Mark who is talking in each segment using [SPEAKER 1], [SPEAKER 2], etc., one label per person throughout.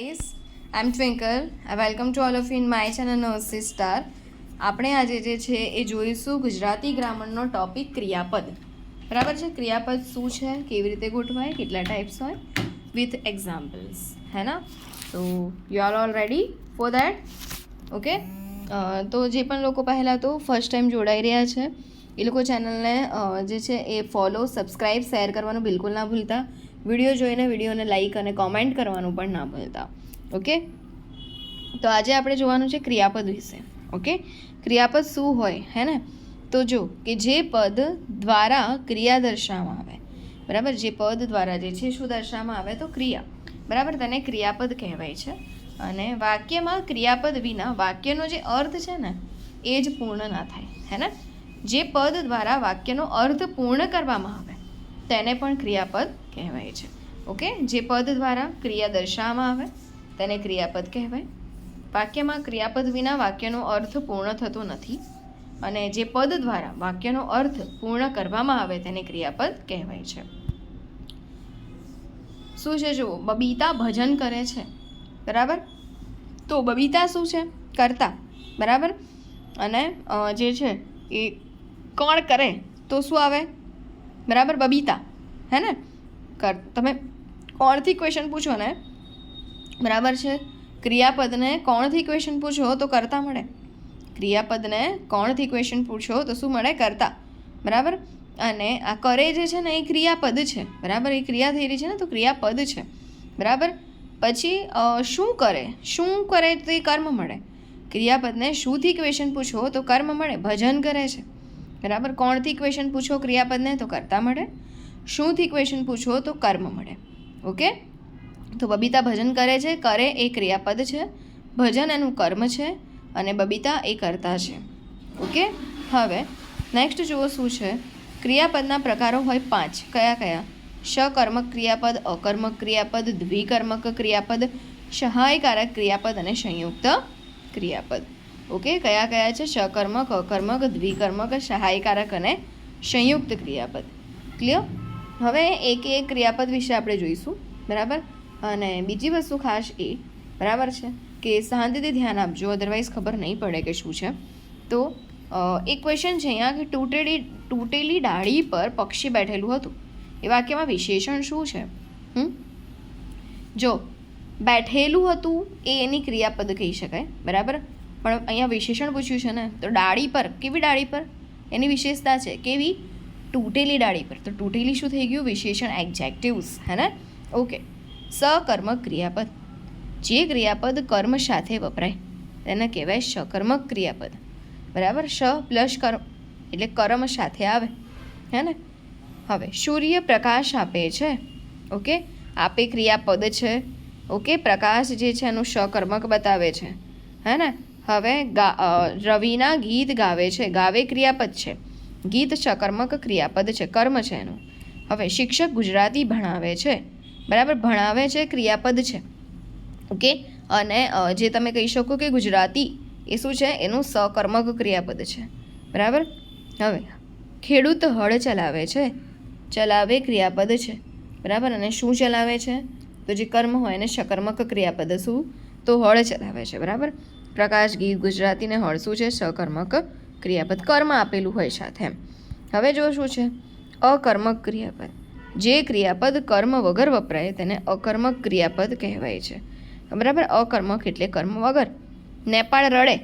[SPEAKER 1] guys, I'm Twinkle. Welcome Welcome all of in in channel nurses star આપણે આજે જે છે એ જોઈશું ગુજરાતી ગ્રામરનો ટોપિક ક્રિયાપદ. બરાબર છે? ક્રિયાપદ શું છે? કેવી રીતે ગોઠવાય? કેટલા ટાઈપ્સ હોય? વિથ એક્ઝામ્પલ્સ હે ના? તો you are all ready for that okay તો જે પણ લોકો પહેલાં તો ફર્સ્ટ ટાઈમ જોડાઈ રહ્યા છે એ લોકો ચેનલને જે છે એ ફોલો સબસ્ક્રાઈબ શેર કરવાનું બિલકુલ ના ભૂલતા. વીડિયો જોઈને, વિડીયોને લાઈક અને કોમેન્ટ કરવાનું પણ ના ભૂલતા ઓકે તો આજે આપણે જોવાનું છે ક્રિયાપદ વિશે ઓકે ક્રિયાપદ શું હોય, હે ને? તો જો કે જે પદ દ્વારા ક્રિયા દર્શાવવામાં આવે, બરાબર? જે પદ દ્વારા જે છે શું દર્શાવવામાં આવે તો ક્રિયા, બરાબર? તેને ક્રિયાપદ કહેવાય છે. અને વાક્યમાં ક્રિયાપદ વિના વાક્યનો જે અર્થ છે ને, એ જ પૂર્ણ ના થાય, હે ને? જે પદ દ્વારા વાક્યનો અર્થ પૂર્ણ કરવામાં આવે તેને પણ ક્રિયાપદ કહેવાય છે. ઓકે? જે પદ દ્વારા ક્રિયા દર્શાવવામાં આવે, તેને ક્રિયાપદ કહેવાય. વાક્યમાં ક્રિયાપદ વિના વાક્યનો અર્થ પૂર્ણ થતો નથી અને જે પદ દ્વારા વાક્યનો અર્થ પૂર્ણ કરવામાં આવે તેને ક્રિયાપદ કહેવાય છે. શું છે? જુઓ, બબીતા ભજન કરે છે. બરાબર? તો બબીતા શું છે? કરતા. બરાબર? અને જે છે, એ કોણ કરે? તો શું આવે? બરાબર? બબીતા. હે ને? કર. તમે કોણથી ક્વેશ્ચન પૂછો ને? બરાબર છે? ક્રિયાપદને કોણથી ક્વેશ્ચન પૂછો તો કરતા મળે. ક્રિયાપદને કોણથી ક્વેશ્ચન પૂછો તો શું મળે? કરતા. બરાબર? અને આ કરે જે છે ને એ ક્રિયાપદ છે. બરાબર? એ ક્રિયા થઈ રહી છે ને તો ક્રિયાપદ છે. બરાબર? પછી શું કરે? શું કરે તો એ કર્મ મળે. ક્રિયાપદને શુંથી ક્વેશ્ચન પૂછો તો કર્મ મળે. ભજન કરે છે. બરાબર? કોણથી ક્વેશ્ચન પૂછો ક્રિયાપદને? તો કરતા મળે. શુંથી ક્વેશ્ચન પૂછો તો કર્મ મળે. ઓકે? તો બબીતા ભજન કરે છે, કરે એ ક્રિયાપદ છે. ભજન એનું કર્મ છે અને બબીતા એ કરતા છે. ઓકે? હવે નેક્સ્ટ જુઓ શું છે. ક્રિયાપદના પ્રકારો હોય પાંચ. કયા કયા? સકર્મક ક્રિયાપદ, અકર્મક ક્રિયાપદ, દ્વિકર્મક ક્રિયાપદ, સહાયકારક ક્રિયાપદ અને સંયુક્ત ક્રિયાપદ. ઓકે? કયા કયા છે? સકર્મક અકર્મક, દ્વિકર્મક, સહાયકારક અને સંયુક્ત ક્રિયાપદ. ક્લિયર હવે એક એક ક્રિયાપદ વિશે આપણે જોઈશું. બરાબર? અને બીજી વસ્તુ ખાસ એ, બરાબર છે? કે શાંતિથી ધ્યાન આપજો અદરવાઇઝ ખબર નહીં પડે કે શું છે. તો એક ક્વેશ્ચન છે અહીંયા કે તૂટેલી તૂટેલી ડાળી પર પક્ષી બેઠેલું હતું. એ વાક્યમાં વિશેષણ શું છે? હમ? જો, બેઠેલું હતું એ એની ક્રિયાપદ કહી શકાય. બરાબર? પણ અહીંયા વિશેષણ પૂછ્યું છે ને, તો ડાળી પર, કેવી ડાળી પર? એની વિશેષતા છે, કેવી? તૂટેલી ડાળી પર. તો તૂટેલી શું થઈ ગયું? વિશેષણ એક્ઝેક્ટિવ્સ હે ને? ઓકે. સકર્મ ક્રિયાપદ જે ક્રિયાપદ કર્મ સાથે વપરાય, તેને કહેવાય સકર્મક ક્રિયાપદ બરાબર? શ પ્લસ કર્મ, એટલે કર્મ સાથે આવે, હે ને? હવે, સૂર્ય પ્રકાશ આપે છે, ઓકે? આપે ક્રિયાપદ છે, ઓકે? પ્રકાશ જે છે એનું સકર્મક બતાવે છે, હે ને? હવે રવિના ગીત ગાવે છે. ગાવે ક્રિયાપદ છે. ગીત શકર્મક ક્રિયાપદ છે. કર્મ છે એનું. હવે શિક્ષક ગુજરાતી ભણાવે છે. બરાબર? ભણાવે છે, ક્રિયાપદ છે. ઓકે? અને જે તમે કહી શકો કે ગુજરાતી એ શું છે? એનું સકર્મક ક્રિયાપદ છે. બરાબર? હવે ખેડૂત હળ ચલાવે છે. ચલાવે ક્રિયાપદ છે. બરાબર? અને શું ચલાવે છે? તો જે કર્મ હોય એને શકર્મક ક્રિયાપદ શું? તો હળ ચલાવે છે. બરાબર? પ્રકાશ, ગીત ગુજરાતીને હળસું છે, સકર્મક ક્રિયાપદ. કર્મ આપેલું હોય સાથે. હવે જો શું છે? અકર્મક ક્રિયાપદ. જે ક્રિયાપદ કર્મ વગર વપરાય તેને અકર્મક ક્રિયાપદ કહેવાય છે. બરાબર? અકર્મક એટલે કર્મ વગર. નેપાળ રડે.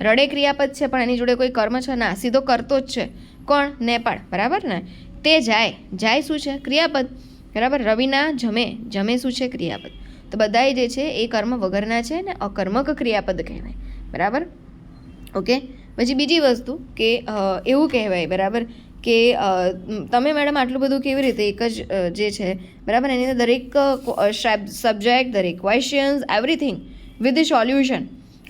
[SPEAKER 1] રડે ક્રિયાપદ છે, પણ એની જોડે કોઈ કર્મ છે? ના, સીધો કરતો જ છે. કોણ? નેપાળ. બરાબર ને? તે જાય. જાય શું છે? ક્રિયાપદ. બરાબર? રવિના જમે. જમે શું છે? ક્રિયાપદ. તો બધાય જે છે એ કર્મ વગરના છે ને અકર્મક ક્રિયાપદ કહેવાય. બરાબર? ઓકે? પછી બીજી વસ્તુ કે એવું કહેવાય, બરાબર? કે તમે મેડમ આટલું બધું કેવી રીતે એક જ જે છે, બરાબર? એની અંદર દરેક સબ્જેક્ટ, દરેક ક્વેશ્ચન્સ એવરીથિંગ વિથ સોલ્યુશન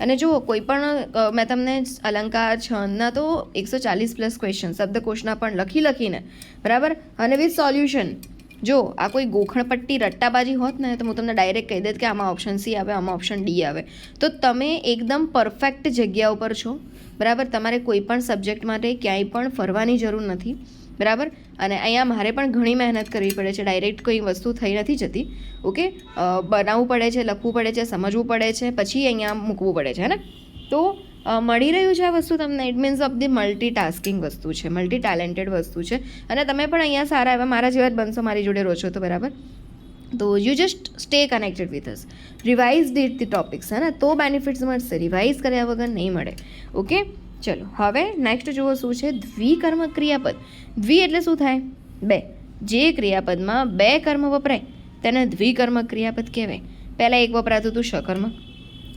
[SPEAKER 1] અને જુઓ, કોઈ પણ મેં તમને અલંકાર, છંદના તો એકસો ચાલીસ પ્લસ ક્વેશ્ચન શબ્દકોશના પણ લખી લખીને, બરાબર? અને વિથ સોલ્યુશન જો, આ કોઈ ગોખણપટ્ટી રટ્ટાબાજી હોત ને, તો હું તમને ડાયરેક્ટ કહી દેત કે આમાં ઓપ્શન સી આવે, આમાં ઓપ્શન ડી આવે. તો તમે એકદમ પરફેક્ટ જગ્યા ઉપર છો, બરાબર? તમારે કોઈ પણ સબ્જેક્ટ માટે ક્યાંય પણ ફરવાની જરૂર નથી, બરાબર? અને અહીંયા મારે પણ ઘણી મહેનત કરવી પડે છે ડાયરેક્ટ કોઈ વસ્તુ થઈ નથી જતી, ઓકે? બનાવવું પડે છે, લખવું પડે છે, સમજવું પડે છે, પછી અહીંયા મૂકવું પડે છે ને? તો મળી રહ્યું છે આ વસ્તુ તમને? It means of the multi tasking વસ્તુ છે મલ્ટી ટેલેન્ટેડ વસ્તુ છે. અને તમે પણ અહીંયા સારા એવા, મારા જેવા જ બનશો, મારી જોડે રહો છો તો, બરાબર? તો you just stay connected with us revise ડીટ the topics હે ને? તો બેનિફિટ્સ મળશે. રિવાઇઝ કર્યા વગર નહીં મળે. ઓકે ચલો, હવે નેક્સ્ટ જુઓ શું છે? દ્વિકર્મ ક્રિયાપદ. દ્વિ એટલે શું થાય? બે. જે ક્રિયાપદમાં બે કર્મ વપરાય, તેને દ્વિકર્મ ક્રિયાપદ કહેવાય. પહેલાં એક વપરાતું હતું શકર્મક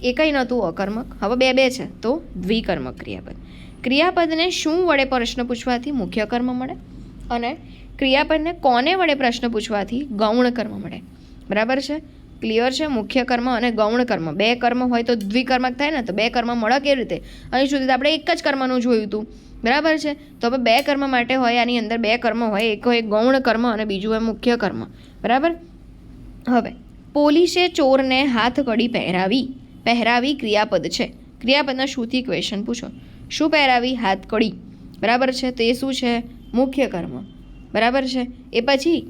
[SPEAKER 1] એકય નહોતું અકર્મક. હવે બે બે છે, તો દ્વિકર્મક ક્રિયાપદ. ક્રિયાપદને શું વડે પ્રશ્ન પૂછવાથી મુખ્ય કર્મ મળે અને ક્રિયાપદને કોને વડે પ્રશ્ન પૂછવાથી ગૌણ કર્મ મળે. બરાબર છે? ક્લિયર છે? મુખ્ય કર્મ અને ગૌણ કર્મ. બે કર્મ હોય તો દ્વિકર્મક થાય ને, તો બે કર્મ મળે કેવી રીતે? અહીં સુધી આપણે એક જ કર્મનું જોયું હતું બરાબર છે? તો હવે બે કર્મ માટે હોય, આની અંદર બે કર્મ હોય, એક હોય ગૌણ કર્મ અને બીજું હોય મુખ્ય કર્મ. બરાબર? હવે, પોલીસે ચોરને હાથ કડી પહેરાવી. પહેરાવી ક્રિયાપદ છે. ક્રિયાપદના શુંથી ક્વેશ્ચન પૂછો. શું પહેરાવી? હાથ કડી. બરાબર છે? તો એ શું છે? મુખ્ય કર્મ. બરાબર છે? એ પછી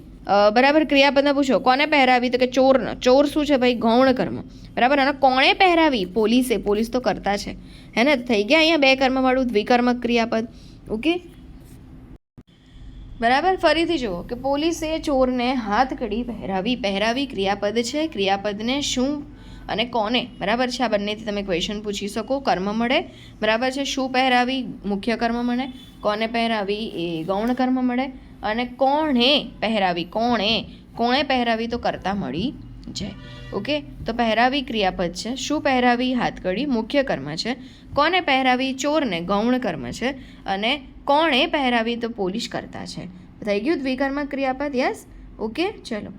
[SPEAKER 1] બરાબર ક્રિયાપદના પૂછો. કોને પહેરાવી? તો કે ચોરને. ચોર શું છે ભાઈ? ગૌણ કર્મ. બરાબર? અને કોણે પહેરાવી? પોલીસે. પોલીસ તો કરતા છે. હે ને? થઈ ગયા અહીંયા બે કર્મવાળું દ્વિકર્મક ક્રિયાપદ. ઓકે? બરાબર? ફરીથી જુઓ કે પોલીસે ચોરને હાથ કડી પહેરાવી. પહેરાવી ક્રિયાપદ છે. ક્રિયાપદને શું અને કોને? બરાબર છે? આ બંનેથી તમે ક્વેશ્ચન પૂછી શકો. કર્મ મળે. બરાબર છે? શું પહેરાવી? મુખ્ય કર્મ મળે. કોને પહેરાવી? એ ગૌણ કર્મ મળે. અને કોણે પહેરાવી? કોણે? કોણે પહેરાવી તો કરતા મળી જાય. ઓકે તો પહેરાવી ક્રિયાપદ છે. શું પહેરાવી? હાથકડી. મુખ્ય કર્મ છે. કોને પહેરાવી? ચોરને ગૌણ કર્મ છે. અને કોણે પહેરાવી તો પોલીસ કરતા છે. થઈ ગયું દ્વિકર્મ ક્રિયાપદ? યસ ઓકે ચલો.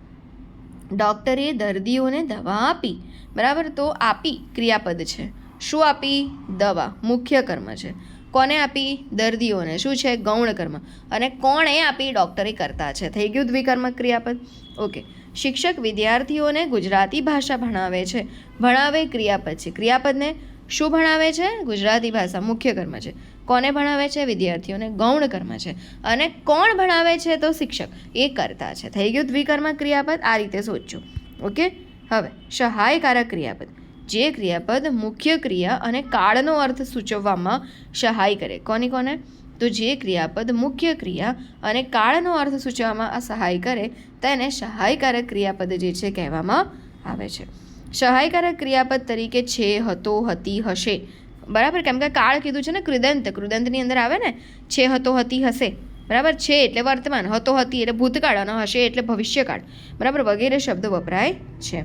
[SPEAKER 1] ડૉક્ટરે દર્દીઓને દવા આપી. બરાબર? તો આપી ક્રિયાપદ છે. શું આપી? દવા. મુખ્ય કર્મ છે. કોને આપી? દર્દીઓને. શું છે? ગૌણ કર્મ. અને કોણે આપી? ડૉક્ટરે કરતા છે. થઈ ગયું દ્વિકર્મ ક્રિયાપદ? ઓકે. શિક્ષક વિદ્યાર્થીઓને ગુજરાતી ભાષા ભણાવે છે. ભણાવે ક્રિયાપદ છે. ક્રિયાપદને શું ભણાવે છે? ગુજરાતી ભાષા. મુખ્ય કર્મ છે. કોને ભણાવે છે? વિદ્યાર્થીઓને ગૌણ કર્મ છે. અને કોણ ભણાવે છે તો શિક્ષક? એ કરતા છે. થઈ ગયું દ્વિકર્મ ક્રિયાપદ? આ રીતે સોચજો ઓકે? હવે, સહાયકારક ક્રિયાપદ. જે ક્રિયાપદ મુખ્ય ક્રિયા અને કાળનો અર્થ સૂચવવામાં સહાય કરે. કોની કોને? તો જે ક્રિયાપદ મુખ્ય ક્રિયા અને કાળનો અર્થ સૂચવવામાં સહાય કરે, તેને સહાયકારક ક્રિયાપદ જે છે કહેવામાં આવે છે. સહાયકારક ક્રિયાપદ તરીકે છે, હતો, હતી, હશે. બરાબર? કેમ કે કાળ કીધું છે ને, કૃદંત. કૃદંતની અંદર આવે ને, છે, હતો, હતી, હશે. બરાબર? છે એટલે વર્તમાન, હતો, હતી એટલે ભૂતકાળ અને હશે એટલે ભવિષ્યકાળ. બરાબર? વગેરે શબ્દ વપરાય છે.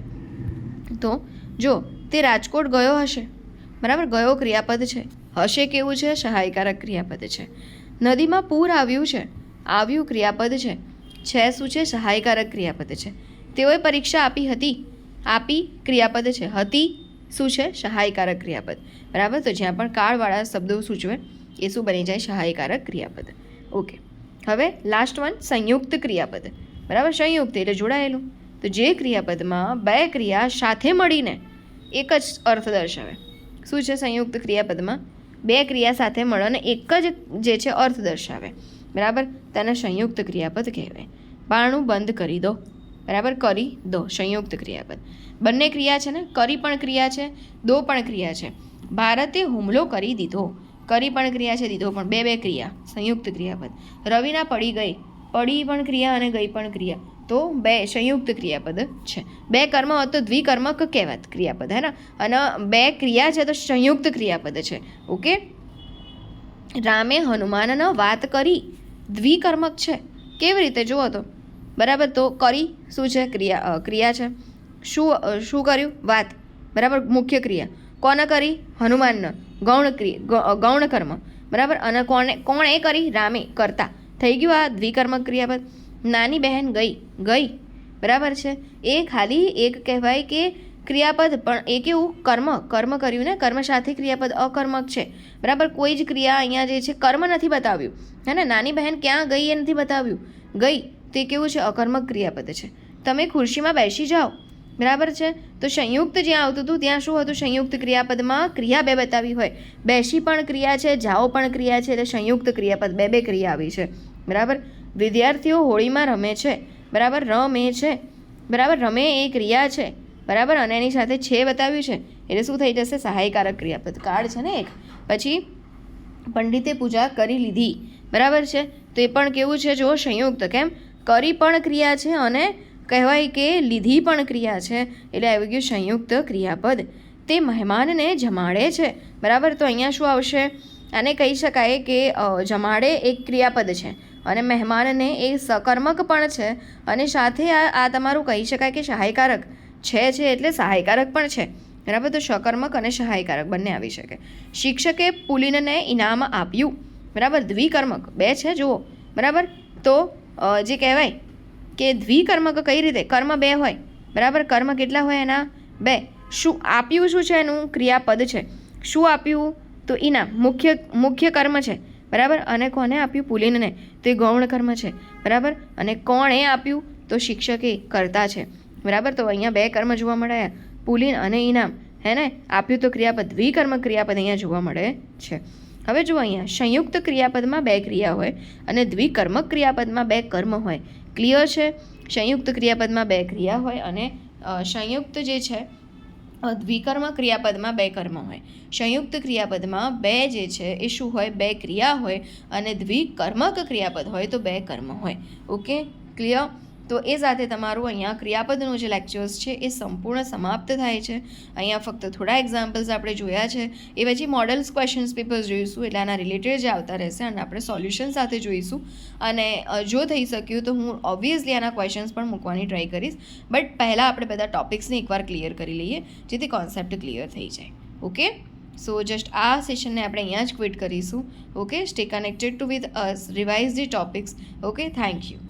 [SPEAKER 1] તો જો, તે રાજકોટ ગયો હશે. બરાબર? ગયો ક્રિયાપદ છે. હશે કેવું છે? સહાયકારક ક્રિયાપદ છે. નદીમાં પૂર આવ્યું છે. આવ્યું ક્રિયાપદ છે. છે શું છે? સહાયકારક ક્રિયાપદ છે. તેઓએ પરીક્ષા આપી હતી. આપી ક્રિયાપદ છે. હતી શું છે? સહાયકારક ક્રિયાપદ. બરાબર? તો જ્યાં પણ કાળવાળા શબ્દો સૂચવે, એ શું બની જાય? સહાયકારક ક્રિયાપદ. ઓકે. હવે લાસ્ટ વન સંયુક્ત ક્રિયાપદ. બરાબર? સંયુક્ત એટલે જોડાયેલું. તો જે ક્રિયાપદમાં બે ક્રિયા સાથે મળીને એક જ અર્થ દર્શાવે. શું છે સંયુક્ત ક્રિયાપદમાં? બે ક્રિયા સાથે મળે એક જ જે છે અર્થ દર્શાવે. બરાબર? તેને સંયુક્ત ક્રિયાપદ કહેવાય. બારણું બંધ કરી દો. બરાબર? કરી દો, સંયુક્ત ક્રિયાપદ. બંને ક્રિયા છે ને? કરી પણ ક્રિયા છે, દો પણ ક્રિયા છે. ભારતે હુમલો કરી દીધો. કરી પણ ક્રિયા છે, દીધો પણ. બે બે ક્રિયા, સંયુક્ત ક્રિયાપદ. રવિના પડી ગઈ. પડી પણ ક્રિયા અને ગઈ પણ ક્રિયા. તો બે સંયુક્ત ક્રિયાપદ છે. બે કર્મ હોત તો દ્વિકર્મક કહેવાત ક્રિયાપદ હે ને અને બે ક્રિયા છે, તો સંયુક્ત ક્રિયાપદ છે. ઓકે? રામે હનુમાનનો વાત કરી. દ્વિકર્મક છે. કેવી રીતે? જુઓ તો. બરાબર? તો કરી, શું છે? ક્રિયા ક્રિયા છે. શું શું કર્યું? વાત. બરાબર? મુખ્ય ક્રિયા. કોને કરી? હનુમાનને. ગૌણ ક્રિયા ગૌણ કર્મ. બરાબર? અને કોણે કોણે કરી? રામે કરતા. થઈ ગયું આ દ્વિકર્મ ક્રિયાપદ નાની બહેન ગઈ ગઈ. બરાબર છે? એ ખાલી એક કહેવાય કે ક્રિયાપદ, પણ એ કેવું? કર્મ. કર્મ કર્યું ને? કર્મ સાથે ક્રિયાપદ અકર્મક છે. બરાબર? કોઈ જ ક્રિયા અહીંયા જે છે, કર્મ નથી બતાવ્યું. હે ને? નાની બહેન ક્યાં ગઈ એ નથી બતાવ્યું. ગઈ. તે કેવું છે? અકર્મક ક્રિયાપદ છે. તમે ખુરશીમાં બેસી જાઓ. બરાબર છે? તો સંયુક્ત જ્યાં આવતું હતું, ત્યાં શું હતું? સંયુક્ત ક્રિયાપદમાં ક્રિયા બે બતાવી હોય. બેસી પણ ક્રિયા છે, જાઓ પણ ક્રિયા છે, એટલે સંયુક્ત ક્રિયાપદ બે બે ક્રિયા આવી છે. બરાબર? વિદ્યાર્થીઓ હોળીમાં રમે છે. બરાબર? રમે છે. બરાબર? રમે એ ક્રિયા છે. બરાબર? અને એની સાથે છે બતાવ્યું છે. એટલે શું થઈ જશે? સહાયકારક ક્રિયાપદ. કાર્ડ છે ને એક? પછી પંડિતે પૂજા કરી લીધી. બરાબર છે? તો એ પણ કેવું છે? જો સંયુક્ત, કેમ? કરી પણ ક્રિયા છે અને કહેવાય કે લીધી પણ ક્રિયા છે. એટલે આવી ગયું સંયુક્ત ક્રિયાપદ. તે મહેમાનને જમાડે છે. બરાબર? તો અહીંયા શું આવશે? આને કહી શકાય કે જમાડે એક ક્રિયાપદ છે અને મહેમાનને એ સકર્મક પણ છે અને સાથે આ આ તમારું કહી શકાય કે સહાયકારક છે છે એટલે સહાયકારક પણ છે. બરાબર? તો સકર્મક અને સહાયકારક બંને આવી શકે. શિક્ષકે પુલિનને ઇનામ આપ્યું. બરાબર? દ્વિકર્મક. બે છે? જુઓ. બરાબર? તો જે કહેવાય કે દ્વિકર્મક કઈ રીતે? કર્મ બે હોય. બરાબર? કર્મ કેટલા હોય એના? બે. શું આપ્યું શું છે એનું? ક્રિયાપદ છે. શું આપ્યું? તો ઇનામ મુખ્ય મુખ્ય કર્મ છે. બરાબર? અને કોને આપ્યું? પુલિનને. તો એ ગૌણ કર્મ છે. બરાબર? અને કોણે આપ્યું? તો શિક્ષકે કરતા છે. બરાબર? તો અહીંયા બે કર્મ જોવા મળ્યા. પુલિન અને ઇનામ હે ને? આપ્યું તો ક્રિયાપદ. દ્વિકર્મ ક્રિયાપદ અહીંયા જોવા મળે છે. હવે જુઓ અહીંયા, સંયુક્ત ક્રિયાપદમાં બે ક્રિયા હોય અને દ્વિકર્મક ક્રિયાપદમાં બે કર્મ હોય. ક્લિયર છે? સંયુક્ત ક્રિયાપદમાં બે ક્રિયા હોય અને સંયુક્ત જે છે દ્વિકર્મ ક્રિયાપદમાં બે કર્મ હોય. સંયુક્ત ક્રિયાપદમાં બે જે છે, એ શું હોય? બે ક્રિયા હોય અને દ્વિકર્મક ક્રિયાપદ હોય તો બે કર્મ હોય. ઓકે ક્લિયર તો એ સાથે તમારું અહીંયા ક્રિયાપદનું જે લેક્ચર્સ છે, એ સંપૂર્ણ સમાપ્ત થાય છે. અહીંયા ફક્ત થોડા એક્ઝામ્પલ્સ આપણે જોયા છે. એ પછી મોડલ્સ ક્વેશ્ચન્સ પેપર્સ જોઈશું, એટલે આના રિલેટેડ જે આવતા રહેશે, અને આપણે સોલ્યુશન સાથે જોઈશું. અને જો થઈ શક્યું તો હું ઓબ્વિયસલી આના ક્વેશ્ચન્સ પણ મૂકવાની ટ્રાય કરીશ. બટ પહેલાં આપણે બધા ટોપિક્સને એકવાર ક્લિયર કરી લઈએ, જેથી કોન્સેપ્ટ ક્લિયર થઈ જાય. ઓકે સો જસ્ટ આ સેશનને આપણે અહીંયા જ ક્વિટ કરીશું. Okay stay connected to with us revise the topics okay thank you